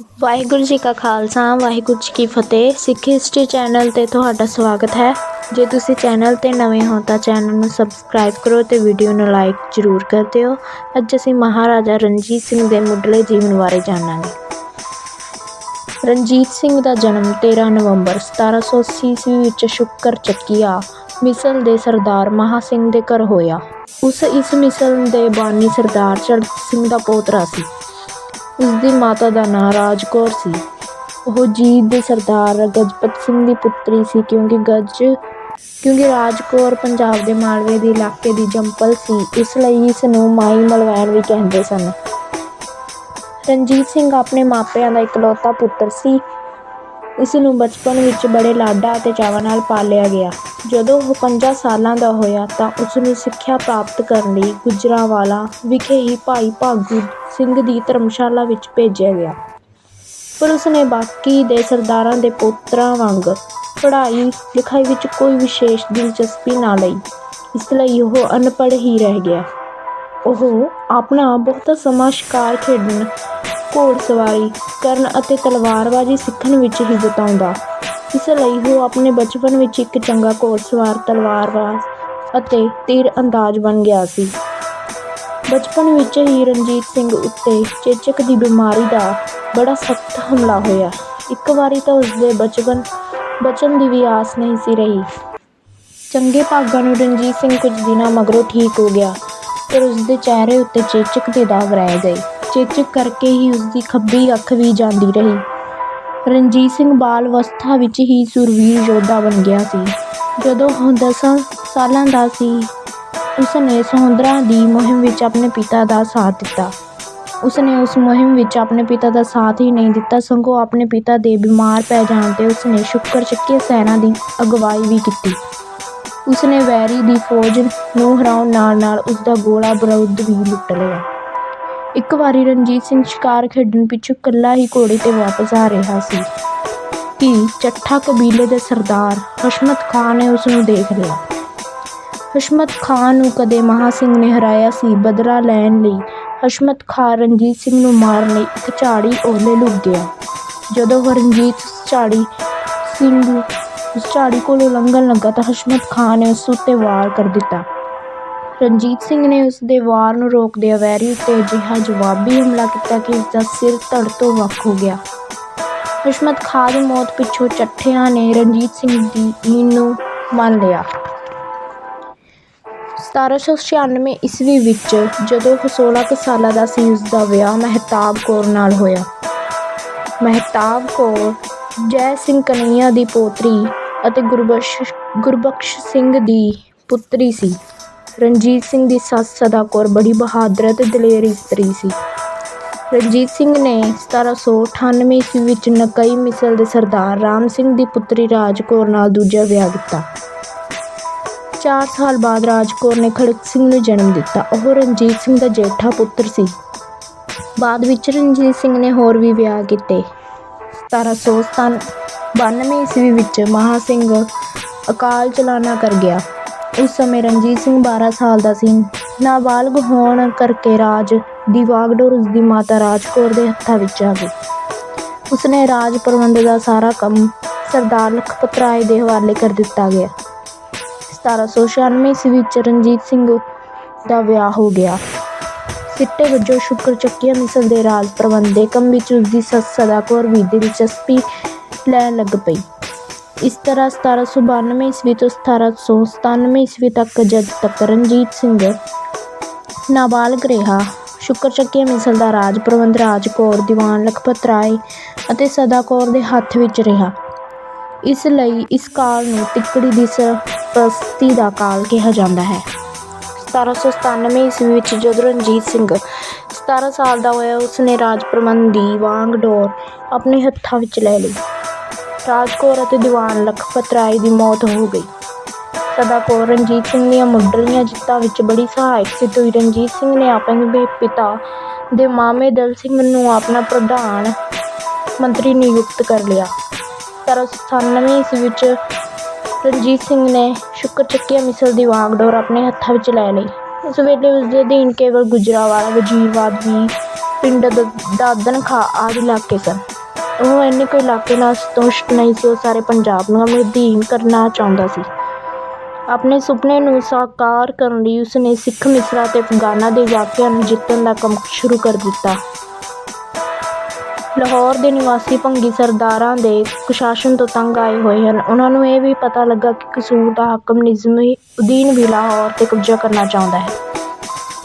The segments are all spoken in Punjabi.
ਵਾਹਿਗੁਰੂ ਜੀ ਕਾ ਖਾਲਸਾ, ਵਾਹਿਗੁਰੂ ਜੀ ਕੀ ਫਤਿਹ। ਸਿੱਖ ਹਿਸਟਰੀ ਚੈਨਲ ਤੇ ਤੁਹਾਡਾ ਸਵਾਗਤ ਹੈ। ਜੇ ਤੁਸੀਂ ਚੈਨਲ ਤੇ ਨਵੇਂ ਹੋ ਤਾਂ ਚੈਨਲ ਨੂੰ ਸਬਸਕ੍ਰਾਈਬ ਕਰੋ ਤੇ ਵੀਡੀਓ ਨੂੰ ਲਾਈਕ ਜ਼ਰੂਰ ਕਰ ਦਿਓ। ਅੱਜ ਅਸੀਂ ਮਹਾਰਾਜਾ ਰਣਜੀਤ ਸਿੰਘ ਦੇ ਮੁੱਢਲੇ ਜੀਵਨ ਬਾਰੇ ਜਾਣਾਂਗੇ। ਰਣਜੀਤ ਸਿੰਘ ਦਾ ਜਨਮ 13 ਨਵੰਬਰ 1780 ਈਸਵੀ ਵਿੱਚ ਸ਼ੁੱਕਰ ਚੱਕੀਆ ਮਿਸਲ ਦੇ ਸਰਦਾਰ ਮਹਾ ਸਿੰਘ ਦੇ ਘਰ ਹੋਇਆ। ਉਸ ਇਸ ਮਿਸਲ ਦੇ ਬਾਨੀ ਸਰਦਾਰ ਚੜ੍ਹਤ ਸਿੰਘ ਦਾ ਪੋਤਰਾ ਸੀ। ਉਸ ਦੀ ਮਾਤਾ ਦਾ ਨਾਂ ਰਾਜ ਕੌਰ ਸੀ। ਉਹ ਜੀਤ ਦੇ ਸਰਦਾਰ ਗਜਪਤ ਸਿੰਘ ਦੀ ਪੁੱਤਰੀ ਸੀ ਕਿਉਂਕਿ ਗਜ, ਕਿਉਂਕਿ ਰਾਜ ਕੌਰ ਪੰਜਾਬ ਦੇ ਮਾਲਵੇ ਦੇ ਇਲਾਕੇ ਦੀ ਜੰਪਲ ਸੀ, ਇਸ ਲਈ ਇਸ ਨੂੰ ਮਾਈ ਮਲਵੈਣ ਵੀ ਕਹਿੰਦੇ ਸਨ। ਰਣਜੀਤ ਸਿੰਘ ਆਪਣੇ ਮਾਪਿਆਂ ਦਾ ਇਕਲੌਤਾ ਪੁੱਤਰ ਸੀ। ਇਸ ਨੂੰ ਬਚਪਨ ਵਿੱਚ ਬੜੇ ਲਾਡਾਂ ਅਤੇ ਚਾਵਾਂ ਨਾਲ ਪਾਲਿਆ ਗਿਆ। ਜਦੋਂ ਉਹ 5 ਸਾਲਾਂ ਦਾ ਹੋਇਆ ਤਾਂ ਉਸ ਨੂੰ ਸਿੱਖਿਆ ਪ੍ਰਾਪਤ ਕਰਨ ਲਈ ਗੁਜਰਾਂਵਾਲਾ ਵਿਖੇ ਹੀ ਭਾਈ ਭਾਗੂ ਸਿੰਘ ਦੀ ਧਰਮਸ਼ਾਲਾ ਵਿੱਚ ਭੇਜਿਆ ਗਿਆ। ਪਰ ਉਸ ਨੇ ਬਾਕੀ ਦੇ ਸਰਦਾਰਾਂ ਦੇ ਪੁੱਤਰਾਂ ਵਾਂਗ ਪੜ੍ਹਾਈ ਲਿਖਾਈ ਵਿੱਚ ਕੋਈ ਵਿਸ਼ੇਸ਼ ਦਿਲਚਸਪੀ ਨਾ ਲਈ। ਇਸ ਲਈ ਉਹ ਅਨਪੜ੍ਹ ਹੀ ਰਹਿ ਗਿਆ। ਉਹ ਆਪਣਾ ਬਹੁਤਾ ਸਮਾਂ ਸ਼ਿਕਾਰ ਖੇਡਣ ਘੋੜ ਸਵਾਰੀ ਕਰਨ ਅਤੇ ਤਲਵਾਰਬਾਜ਼ੀ ਸਿੱਖਣ ਵਿੱਚ ਹੀ ਬਿਤਾਉਂਦਾ। ਇਸ ਲਈ ਉਹ ਆਪਣੇ ਬਚਪਨ ਵਿੱਚ ਇੱਕ ਚੰਗਾ ਘੋੜਸਵਾਰ ਤਲਵਾਰਬਾਜ਼ ਅਤੇ ਤੀਰ ਅੰਦਾਜ਼ ਬਣ ਗਿਆ ਸੀ। ਬਚਪਨ ਵਿੱਚ ਹੀ ਰਣਜੀਤ ਸਿੰਘ ਉੱਤੇ ਚੇਚਕ ਦੀ ਬਿਮਾਰੀ ਦਾ ਬੜਾ ਸਖਤ ਹਮਲਾ ਹੋਇਆ। ਇੱਕ ਵਾਰੀ ਤਾਂ ਉਸਦੇ ਬਚਪਨ, ਬਚਨ ਦੀ ਵੀ ਆਸ ਨਹੀਂ ਸੀ ਰਹੀ। ਚੰਗੇ ਭਾਗਾਂ ਨੂੰ ਰਣਜੀਤ ਸਿੰਘ ਕੁਝ ਦਿਨਾਂ ਮਗਰੋਂ ਠੀਕ ਹੋ ਗਿਆ, ਪਰ ਉਸਦੇ ਚਿਹਰੇ ਉੱਤੇ ਚੇਚਕ ਦੇ ਦਾਗ ਰਹਿ ਗਏ ਚੇਚਕ ਕਰਕੇ ਹੀ ਉਸਦੀ ਖੱਬੀ ਅੱਖ ਵੀ ਜਾਂਦੀ ਰਹੀ। ਰਣਜੀਤ ਸਿੰਘ ਬਾਲ ਅਵਸਥਾ ਵਿੱਚ ਹੀ ਸੁਰਵੀਰ ਯੋਧਾ ਬਣ ਗਿਆ ਸੀ। ਜਦੋਂ ਉਹ ਦਸਾਂ ਸਾਲਾਂ ਦਾ ਸੀ ਉਸ ਨੇ ਸਮੁੰਦਰਾਂ ਦੀ ਮੁਹਿੰਮ ਵਿੱਚ ਆਪਣੇ ਪਿਤਾ ਦਾ ਸਾਥ ਦਿੱਤਾ। ਉਸ ਨੇ ਉਸ ਮੁਹਿੰਮ ਵਿੱਚ ਆਪਣੇ ਪਿਤਾ ਦਾ ਸਾਥ ਹੀ ਨਹੀਂ ਦਿੱਤਾ, ਸਗੋਂ ਆਪਣੇ ਪਿਤਾ ਦੇ ਬਿਮਾਰ ਪੈ ਜਾਣ ਤੇ ਉਸ ਨੇ ਸ਼ੁੱਕਰ ਚੱਕੀਆ ਸੈਨਾ ਦੀ ਅਗਵਾਈ ਵੀ ਕੀਤੀ। ਉਸ ਨੇ ਵੈਰੀ ਦੀ ਫੌਜ ਨੂੰ ਹਰਾਉਣ ਨਾਲ ਨਾਲ ਉਸ ਦਾ ਗੋਲਾ ਬਾਰੂਦ ਵੀ ਲੁੱਟ ਲਿਆ। ਇੱਕ ਵਾਰੀ ਰਣਜੀਤ ਸਿੰਘ ਸ਼ਿਕਾਰ ਖੇਡਣ ਪਿੱਛੋਂ ਇਕੱਲਾ ਹੀ ਘੋੜੇ ਤੇ ਵਾਪਸ ਆ ਰਿਹਾ ਸੀ। ਕਿ ਚੱਠਾ ਕਬੀਲੇ ਦੇ ਸਰਦਾਰ ਹਸ਼ਮਤ ਖਾਨ ਨੇ ਉਸ ਨੂੰ ਦੇਖ ਲਿਆ। ਹਸ਼ਮਤ ਖਾਨ ਨੂੰ ਕਦੇ ਮਹਾ ਸਿੰਘ ਨੇ ਹਰਾਇਆ ਸੀ। ਬਦਲਾ ਲੈਣ ਲਈ ਹਸ਼ਮਤ ਖਾਨ ਰਣਜੀਤ ਸਿੰਘ ਨੂੰ ਮਾਰਨ ਲਈ ਇੱਕ ਝਾੜੀ ਓਹਲੇ ਲੁਕ ਗਿਆ। ਜਦੋਂ ਉਹ ਰਣਜੀਤ ਝਾੜੀ ਸਿੰਘ ਉਸ ਝਾੜੀ ਕੋਲੋਂ ਲੰਘਣ ਲੱਗਾ ਤਾਂ ਹਸ਼ਮਤ ਖਾਨ ਨੇ ਉਸ ਉੱਤੇ ਵਾਰ ਕਰ ਦਿੱਤਾ। ਰਣਜੀਤ ਸਿੰਘ ਨੇ ਉਸ ਦੇ ਵਾਰ ਨੂੰ ਰੋਕਦਿਆਂ ਵੈਰੀ ਉੱਤੇ ਅਜਿਹਾ ਜਵਾਬੀ ਹਮਲਾ ਕੀਤਾ ਕਿ ਉਸ ਦਾ ਸਿਰ ਧੜ ਤੋਂ ਵੱਖ ਹੋ ਗਿਆ। ਹਸ਼ਮਤ ਖਾਂ ਦੀ ਮੌਤ ਪਿੱਛੋਂ ਚੱਠਿਆਂ ਨੇ ਰਣਜੀਤ ਸਿੰਘ ਦੀ ਨੀਂਦ ਨੂੰ ਮੰਨ ਲਿਆ। 1796 ਈਸਵੀ ਵਿੱਚ ਜਦੋਂ ਉਹ 16 ਕੁ ਸਾਲਾਂ ਦਾ ਸੀ, ਉਸ ਦਾ ਵਿਆਹ ਮਹਿਤਾਬ ਕੌਰ ਨਾਲ ਹੋਇਆ। ਮਹਿਤਾਬ ਕੌਰ ਜੈ ਸਿੰਘ ਕਨਈਆ ਦੀ ਪੋਤਰੀ ਅਤੇ ਗੁਰਬਖਸ਼ ਗੁਰਬਖਸ਼ ਸਿੰਘ ਦੀ ਪੁੱਤਰੀ ਸੀ। ਰਣਜੀਤ ਸਿੰਘ ਦੀ ਸੱਸ ਸਦਾ ਕੌਰ ਬੜੀ ਬਹਾਦਰ ਅਤੇ ਦਲੇਰ ਇਸਤਰੀ ਸੀ। ਰਣਜੀਤ ਸਿੰਘ ਨੇ 1798 ਈਸਵੀ ਵਿੱਚ ਨਕਈ ਮਿਸਲ ਦੇ ਸਰਦਾਰ ਰਾਮ ਸਿੰਘ ਦੀ ਪੁੱਤਰੀ ਰਾਜ ਕੌਰ ਨਾਲ ਦੂਜਾ ਵਿਆਹ ਕੀਤਾ। ਚਾਰ ਸਾਲ ਬਾਅਦ ਰਾਜ ਕੌਰ ਨੇ ਖੜਕ ਸਿੰਘ ਨੂੰ ਜਨਮ ਦਿੱਤਾ। ਉਹ ਰਣਜੀਤ ਸਿੰਘ ਦਾ ਜੇਠਾ ਪੁੱਤਰ ਸੀ। ਬਾਅਦ ਵਿੱਚ ਰਣਜੀਤ ਸਿੰਘ ਨੇ ਹੋਰ ਵੀ ਵਿਆਹ ਕੀਤੇ। 1792 ਈਸਵੀ ਵਿੱਚ ਮਹਾ ਸਿੰਘ ਅਕਾਲ ਚਲਾਣਾ ਕਰ ਗਿਆ। ਉਸ ਸਮੇਂ ਰਣਜੀਤ ਸਿੰਘ 12 ਸਾਲ ਦਾ ਸੀ। ਨਾਬਾਲਗ ਹੋਣ ਕਰਕੇ ਰਾਜ ਦੀ ਵਾਗਡੋਰ ਉਸ ਦੀ ਮਾਤਾ ਰਾਜ ਕੌਰ ਦੇ ਹੱਥਾਂ ਵਿੱਚ ਆ ਗਈ। ਉਸਨੇ ਰਾਜ ਪ੍ਰਬੰਧ ਦਾ ਸਾਰਾ ਕੰਮ ਸਰਦਾਰ ਲਖਪਤ ਰਾਏ ਦੇ ਹਵਾਲੇ ਕਰ ਦਿੱਤਾ ਗਿਆ। 1796 ਈਸਵੀ ਵਿੱਚ ਰਣਜੀਤ ਸਿੰਘ ਦਾ ਵਿਆਹ ਹੋ ਗਿਆ। ਸਿੱਟੇ ਵਜੋਂ ਸ਼ੁਕਰ ਚੱਕੀਆ ਮਿਸਲ ਦੇ ਰਾਜ ਪ੍ਰਬੰਧ ਦੇ ਕੰਮ ਵਿੱਚ ਉਸ ਦੀ ਸੱਸ ਸਦਾ ਕੌਰ ਵੀ ਦਿਲਚਸਪੀ ਲੈਣ ਲੱਗ ਪਈ। ਇਸ ਤਰ੍ਹਾਂ 1792 ਈਸਵੀ ਤੋਂ 1797 ਈਸਵੀ ਤੱਕ ਜਦ ਤੱਕ ਰਣਜੀਤ ਸਿੰਘ ਨਾਬਾਲਗ ਰਿਹਾ। ਸ਼ੁਕਰ ਚੱਕੀਆ ਮਿਸਲ ਦਾ ਰਾਜ ਪ੍ਰਬੰਧ ਰਾਜ ਕੌਰ, ਦੀਵਾਨ ਲਖਪਤ ਰਾਏ ਅਤੇ ਸਦਾ ਕੌਰ ਦੇ ਹੱਥ ਵਿੱਚ ਰਿਹਾ। ਇਸ ਲਈ ਇਸ ਕਾਲ ਨੂੰ ਤਿੱਕੜੀ ਦੀ ਸਰਪ੍ਰਸਤੀ ਦਾ ਕਾਲ ਕਿਹਾ ਜਾਂਦਾ ਹੈ। 1797 ਈਸਵੀ ਵਿੱਚ ਜਦੋਂ ਰਣਜੀਤ ਸਿੰਘ 17 ਸਾਲ ਦਾ ਹੋਇਆ, ਉਸਨੇ ਰਾਜ ਪ੍ਰਬੰਧ ਦੀ ਵਾਂਗ ਡੋਰ ਆਪਣੇ ਹੱਥਾਂ ਵਿੱਚ ਲੈ ਲਈ। ਰਾਜ ਕੌਰ ਅਤੇ ਦੀਵਾਨ ਲਖਪਤ ਰਾਏ ਦੀ ਮੌਤ ਹੋ ਗਈ। ਸਦਾ ਕੌਰ ਰਣਜੀਤ ਸਿੰਘ ਦੀਆਂ ਮੁੱਢਲੀਆਂ ਜਿੱਤਾਂ ਵਿੱਚ ਬੜੀ ਸਹਾਇਕ ਸਿੱਧ ਹੋਈ ਰਣਜੀਤ ਸਿੰਘ ਨੇ ਆਪਣੇ ਪਿਤਾ ਦੇ ਮਾਮੇ ਦਲ ਸਿੰਘ ਨੂੰ ਆਪਣਾ ਪ੍ਰਧਾਨ ਮੰਤਰੀ ਨਿਯੁਕਤ ਕਰ ਲਿਆ। 1797 ਈਸਵੀ ਵਿੱਚ ਰਣਜੀਤ ਸਿੰਘ ਨੇ ਸ਼ੁਕਰ ਚੱਕੀਆ ਮਿਸਲ ਦੀ ਵਾਗਡੋਰ ਆਪਣੇ ਹੱਥਾਂ ਵਿੱਚ ਲੈ ਲਈ। ਉਸ ਵੇਲੇ ਉਸ ਦੇ ਅਧੀਨ ਕੇਵਲ ਗੁਜਰਾਂਵਾਲਾ ਵਜ਼ੀਰਾਬਾਦ ਵੀ ਪਿੰਡ ਦ ਦਾਦਨ ਖਾ ਆਦਿ ਇਲਾਕੇ ਸਨ। ਉਹ ਇੰਨੇ ਕੁ ਇਲਾਕੇ ਨਾਲ ਸੰਤੁਸ਼ਟ ਨਹੀਂ ਸੀ, ਉਹ ਸਾਰੇ ਪੰਜਾਬ ਨੂੰ ਆਪਣੇ ਅਧੀਨ ਕਰਨਾ ਚਾਹੁੰਦਾ ਸੀ। ਆਪਣੇ ਸੁਪਨੇ ਨੂੰ ਸਾਕਾਰ ਕਰਨ ਲਈ ਉਸਨੇ ਸਿੱਖ ਮਿਸਰਾਂ ਅਤੇ ਅਫਗਾਨਾਂ ਦੇ ਇਲਾਕਿਆਂ ਨੂੰ ਜਿੱਤਣ ਦਾ ਕੰਮ ਸ਼ੁਰੂ ਕਰ ਦਿੱਤਾ। ਲਾਹੌਰ ਦੇ ਨਿਵਾਸੀ ਭੰਗੀ ਸਰਦਾਰਾਂ ਦੇ ਕੁਸ਼ਾਸਨ ਤੋਂ ਤੰਗ ਆਏ ਹੋਏ ਹਨ। ਉਹਨਾਂ ਨੂੰ ਇਹ ਵੀ ਪਤਾ ਲੱਗਾ ਕਿ ਕਸੂਰ ਦਾ ਹਾਕਮ ਨਿਜ਼ਾਮੀ ਉਦੀਨ ਵੀ ਲਾਹੌਰ 'ਤੇ ਕਬਜ਼ਾ ਕਰਨਾ ਚਾਹੁੰਦਾ ਹੈ।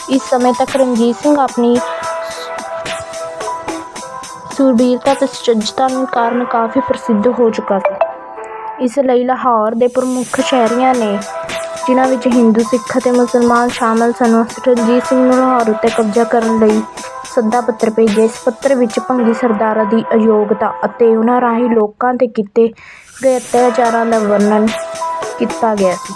ਇਸ ਸਮੇਂ ਤੱਕ ਰਣਜੀਤ ਸਿੰਘ ਆਪਣੀ ਸੂਰਬੀਰਤਾ ਅਤੇ ਸੁਚੱਜਤਾ ਕਾਰਨ ਕਾਫੀ ਪ੍ਰਸਿੱਧ ਹੋ ਚੁੱਕਾ ਸੀ। ਇਸ ਲਈ ਲਾਹੌਰ ਦੇ ਪ੍ਰਮੁੱਖ ਸ਼ਹਿਰੀਆਂ ਨੇ, ਜਿਨ੍ਹਾਂ ਵਿੱਚ ਹਿੰਦੂ, ਸਿੱਖ ਅਤੇ ਮੁਸਲਮਾਨ ਸ਼ਾਮਲ ਸਨ ਰਣਜੀਤ ਸਿੰਘ ਨੂੰ ਲਾਹੌਰ ਉੱਤੇ ਕਬਜ਼ਾ ਕਰਨ ਲਈ ਸੱਦਾ ਪੱਤਰ ਭੇਜਿਆ। ਇਸ ਪੱਤਰ ਵਿੱਚ ਭੰਗੀ ਸਰਦਾਰਾਂ ਦੀ ਅਯੋਗਤਾ ਅਤੇ ਉਹਨਾਂ ਰਾਹੀਂ ਲੋਕਾਂ 'ਤੇ ਕੀਤੇ ਗਏ ਅਤਿਆਚਾਰਾਂ ਦਾ ਵਰਣਨ ਕੀਤਾ ਗਿਆ ਸੀ।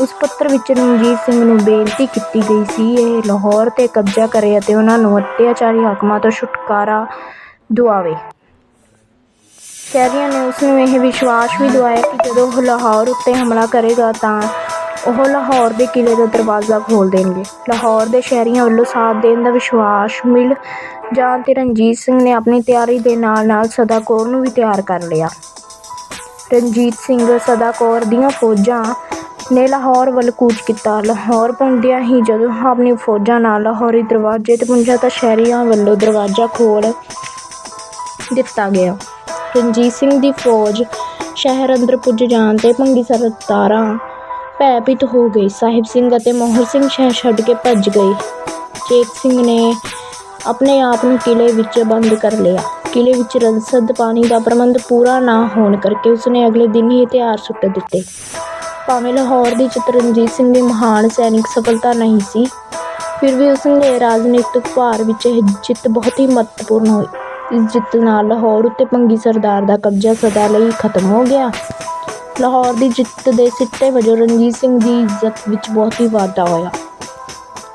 ਉਸ ਪੱਤਰ ਵਿੱਚ ਰਣਜੀਤ ਸਿੰਘ ਨੂੰ ਬੇਨਤੀ ਕੀਤੀ ਗਈ ਸੀ, ਇਹ ਲਾਹੌਰ 'ਤੇ ਕਬਜ਼ਾ ਕਰੇ ਅਤੇ ਉਹਨਾਂ ਨੂੰ ਅਤਿਆਚਾਰੀ ਹਾਕਮਾਂ ਤੋਂ ਛੁਟਕਾਰਾ ਦਿਵਾਵੇ ਸ਼ਹਿਰੀਆਂ ਨੇ ਉਸ ਨੂੰ ਇਹ ਵਿਸ਼ਵਾਸ ਵੀ ਦਿਵਾਇਆ ਕਿ ਜਦੋਂ ਉਹ ਲਾਹੌਰ ਉੱਤੇ ਹਮਲਾ ਕਰੇਗਾ ਤਾਂ ਉਹ ਲਾਹੌਰ ਦੇ ਕਿਲ੍ਹੇ ਦਾ ਦਰਵਾਜ਼ਾ ਖੋਲ੍ਹ ਦੇਣਗੇ। ਲਾਹੌਰ ਦੇ ਸ਼ਹਿਰੀਆਂ ਵੱਲੋਂ ਸਾਥ ਦੇਣ ਦਾ ਵਿਸ਼ਵਾਸ ਮਿਲ ਜਾਣ 'ਤੇ ਰਣਜੀਤ ਸਿੰਘ ਨੇ ਆਪਣੀ ਤਿਆਰੀ ਦੇ ਨਾਲ ਨਾਲ ਸਦਾ ਕੌਰ ਨੂੰ ਵੀ ਤਿਆਰ ਕਰ ਲਿਆ। ਰਣਜੀਤ ਸਿੰਘ ਸਦਾ ਕੌਰ ਦੀਆਂ ਫੌਜਾਂ ਨੇ ਲਾਹੌਰ ਵੱਲ ਕੂਚ ਕੀਤਾ। ਲਾਹੌਰ ਪਹੁੰਚਦਿਆਂ ਹੀ ਜਦੋਂ ਆਪਣੀ ਫੌਜਾਂ ਨਾਲ ਲਾਹੌਰੀ ਦਰਵਾਜ਼ੇ 'ਤੇ ਪਹੁੰਚਿਆ ਤਾਂ ਸ਼ਹਿਰੀਆਂ ਵੱਲੋਂ ਦਰਵਾਜ਼ਾ ਖੋਲ ਦਿੱਤਾ ਗਿਆ। ਰਣਜੀਤ ਸਿੰਘ ਦੀ ਫੌਜ ਸ਼ਹਿਰ ਅੰਦਰ ਪੁੱਜ ਜਾਣ 'ਤੇ ਭੰਗੀ ਸਰਦਾਰਾਂ ਭੈਭੀਤ ਹੋ ਗਏ ਸਾਹਿਬ ਸਿੰਘ ਅਤੇ ਮੋਹਰ ਸਿੰਘ ਸ਼ਹਿਰ ਛੱਡ ਕੇ ਭੱਜ ਗਏ। ਚੇਤ ਸਿੰਘ ਨੇ ਆਪਣੇ ਆਪ ਨੂੰ ਕਿਲ੍ਹੇ ਵਿੱਚ ਬੰਦ ਕਰ ਲਿਆ। ਕਿਲੇ ਵਿੱਚ ਰਸਦ ਪਾਣੀ ਦਾ ਪ੍ਰਬੰਧ ਪੂਰਾ ਨਾ ਹੋਣ ਕਰਕੇ ਉਸਨੇ ਅਗਲੇ ਦਿਨ ਹੀ ਹਥਿਆਰ ਸੁੱਟ ਦਿੱਤੇ। ਭਾਵੇਂ ਲਾਹੌਰ ਦੀ ਜਿੱਤ ਰਣਜੀਤ ਸਿੰਘ ਦੀ ਮਹਾਨ ਸੈਨਿਕ ਸਫਲਤਾ ਨਹੀਂ ਸੀ, ਫਿਰ ਵੀ ਉਸ ਦੇ ਰਾਜਨੀਤਿਕ ਭਾਰ ਵਿੱਚ ਇਹ ਜਿੱਤ ਬਹੁਤ ਹੀ ਮਹੱਤਵਪੂਰਨ ਹੋਈ। ਇਸ ਜਿੱਤ ਨਾਲ ਲਾਹੌਰ ਉੱਤੇ ਪੰਗੀ ਸਰਦਾਰ ਦਾ ਕਬਜ਼ਾ ਸਦਾ ਲਈ ਖਤਮ ਹੋ ਗਿਆ। ਲਾਹੌਰ ਦੀ ਜਿੱਤ ਦੇ ਸਿੱਟੇ ਵਜੋਂ ਰਣਜੀਤ ਸਿੰਘ ਦੀ ਇੱਜ਼ਤ ਵਿੱਚ ਬਹੁਤ ਹੀ ਵਾਧਾ ਹੋਇਆ।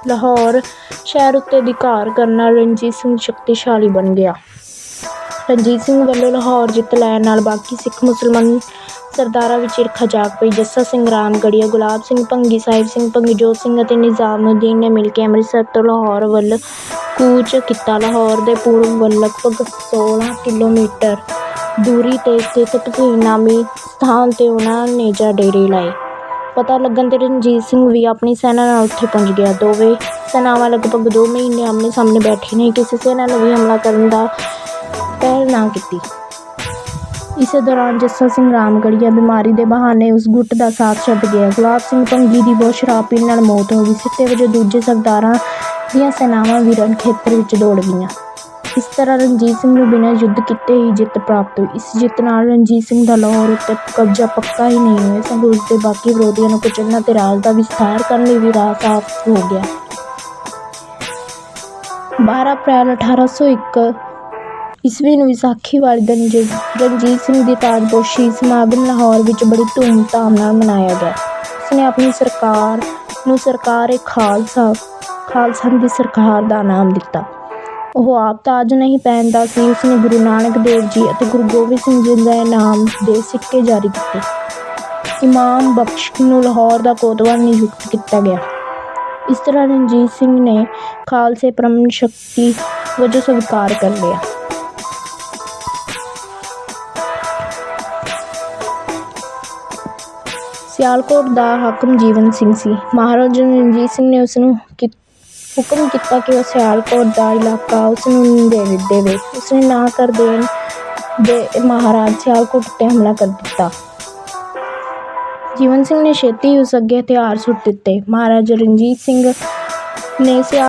ਲਾਹੌਰ ਸ਼ਹਿਰ ਉੱਤੇ ਅਧਿਕਾਰ ਕਰਨ ਨਾਲ ਰਣਜੀਤ ਸਿੰਘ ਸ਼ਕਤੀਸ਼ਾਲੀ ਬਣ ਗਿਆ। ਰਣਜੀਤ ਸਿੰਘ ਵੱਲੋਂ ਲਾਹੌਰ ਜਿੱਤ ਲੈਣ ਨਾਲ ਬਾਕੀ ਸਿੱਖ ਮੁਸਲਮਾਨ ਸਰਦਾਰਾਂ ਵਿੱਚ ਈਰਖਾ ਜਾਗ ਪਈ। ਜੱਸਾ ਸਿੰਘ ਰਾਮਗੜੀਆ ਗੁਲਾਬ ਸਿੰਘ, ਭੰਗੀ ਸਾਹਿਬ ਸਿੰਘ ਭੰਗੀ ਜੋਤ ਸਿੰਘ ਅਤੇ ਨਿਜ਼ਾਮੁਦੀਨ ਨੇ ਮਿਲ ਕੇ ਅੰਮ੍ਰਿਤਸਰ ਤੋਂ ਲਾਹੌਰ ਵੱਲ ਕੂਚ ਕੀਤਾ। ਲਾਹੌਰ ਦੇ ਪੂਰਬ ਵੱਲ ਲਗਭਗ 16 ਕਿਲੋਮੀਟਰ ਦੂਰੀ 'ਤੇ ਸਥਿਤ ਭਸੀਨ ਨਾਮੀ ਸਥਾਨ 'ਤੇ ਉਹਨਾਂ ਨੇ ਜਾ ਡੇਰੇ ਲਾਏ। ਪਤਾ ਲੱਗਣ 'ਤੇ ਰਣਜੀਤ ਸਿੰਘ ਵੀ ਆਪਣੀ ਸੈਨਾ ਨਾਲ ਉੱਥੇ ਪਹੁੰਚ ਗਿਆ। ਦੋਵੇਂ ਸੈਨਾਵਾਂ ਲਗਭਗ ਦੋ ਮਹੀਨੇ ਆਮਣੇ ਸਾਹਮਣੇ ਬੈਠੀ ਨਹੀਂ ਕਿਸੇ ਸੈਨਾ ਨੂੰ ਵੀ ਹਮਲਾ ਕਰਨ ਦਾ ਪਹਿਲ ਨਾ ਕੀਤੀ। ਇਸੇ ਦੌਰਾਨ ਜੱਸਾ ਸਿੰਘ ਰਾਮਗੜੀਆ ਬਿਮਾਰੀ ਦੇ ਬਹਾਨੇ ਉਸ ਗੁੱਟ ਦਾ ਸਾਥ ਛੱਡ ਗਿਆ। ਗੁਲਾਬ ਸਿੰਘ ਭੰਗੀ ਦੀ ਬਹੁਤ ਸ਼ਰਾਬ ਪੀਣ ਨਾਲ ਮੌਤ ਹੋ ਗਈ। ਸਿੱਟੇ ਵਜੋਂ ਦੂਜੇ ਸਰਦਾਰਾਂ ਦੀਆਂ ਸੈਨਾਵਾਂ ਵੀ ਖੇਤਰ ਵਿੱਚ ਦੌੜ ਗਈਆਂ। ਇਸ ਤਰ੍ਹਾਂ ਰਣਜੀਤ ਸਿੰਘ ਨੂੰ ਬਿਨਾਂ ਯੁੱਧ ਕੀਤੇ ਹੀ ਜਿੱਤ ਪ੍ਰਾਪਤ ਹੋਈ। ਇਸ ਜਿੱਤ ਨਾਲ ਰਣਜੀਤ ਸਿੰਘ ਦਾ ਲਾਹੌਰ ਉੱਤੇ ਕਬਜ਼ਾ ਪੱਕਾ ਹੀ ਨਹੀਂ ਹੋਇਆ। ਸਗੋਂ ਉਸ ਦੇ ਬਾਕੀ ਵਿਰੋਧੀਆਂ ਨੂੰ ਕੁਚਲਣਾ ਤੇ ਰਾਜ ਦਾ ਵਿਸਥਾਰ ਕਰਨ ਲਈ ਵੀ ਰਾਹ ਸਾਫ਼ ਹੋ ਗਿਆ। 12 ਅਪ੍ਰੈਲ 1801 ਈਸਵੀ ਨੂੰ ਵਿਸਾਖੀ ਵਾਲੇ ਦਿਨ ਜ- ਰਣਜੀਤ ਸਿੰਘ ਦੀ ਤਾਜਪੋਸ਼ੀ ਸਮਾਗਮ ਲਾਹੌਰ ਵਿੱਚ ਬੜੀ ਧੂਮ-ਧਾਮ ਨਾਲ ਮਨਾਇਆ ਗਿਆ। ਉਸਨੇ ਆਪਣੀ ਸਰਕਾਰ ਨੂੰ ਸਰਕਾਰ ਏ ਖਾਲਸਾ ਖਾਲਸਾ ਦੀ ਸਰਕਾਰ ਦਾ ਨਾਮ ਦਿੱਤਾ। ਉਹ ਆਪ ਤਾਜ ਨਹੀਂ ਪਹਿਨਦਾ ਸੀ ਉਸਨੇ ਗੁਰੂ ਨਾਨਕ ਦੇਵ ਜੀ ਅਤੇ ਗੁਰੂ ਗੋਬਿੰਦ ਸਿੰਘ ਜੀ ਦੇ ਨਾਮ ਦੇ ਸਿੱਕੇ ਜਾਰੀ ਕੀਤੇ। ਇਮਾਮ ਬਖਸ਼ ਨੂੰ ਲਾਹੌਰ ਦਾ ਕੋਤਵਾਲ ਨਿਯੁਕਤ ਕੀਤਾ ਗਿਆ। ਇਸ ਤਰ੍ਹਾਂ ਰਣਜੀਤ ਸਿੰਘ ਨੇ ਖਾਲਸੇ ਪ੍ਰਮੁੱਖ ਸ਼ਕਤੀ ਵਜੋਂ ਸਵੀਕਾਰ ਕਰ ਲਿਆ। ਸਿਆਲਕੋਟ ਦਾ ਹਾਕਮ ਜੀਵਨ ਸਿੰਘ ਸੀ। ਮਹਾਰਾਜਾ ਰਣਜੀਤ ਸਿੰਘ ਨੇ ਉਸ ਨੂੰ ਕਿ- ਹੁਕਮ ਕੀਤਾ ਕਿ ਉਹ ਸਿਆਲਕੋਟ ਦਾ ਇਲਾਕਾ ਉਸ ਨੂੰ ਦੇ ਦੇਵੇ। ਉਸ ਨੇ ਨਾ ਕਰ ਦੇਣ ਦੇ ਮਹਾਰਾਜ ਸਿਆਲਕੋਟ ਉੱਤੇ ਹਮਲਾ ਕਰ ਦਿੱਤਾ। ਜੀਵਨ ਸਿੰਘ ਨੇ ਛੇਤੀ ਉਸ ਅੱਗੇ ਹਥਿਆਰ ਸੁੱਟ ਦਿੱਤੇ। ਮਹਾਰਾਜਾ ਰਣਜੀਤ ਸਿੰਘ ਨੇ ਸਿਆਲ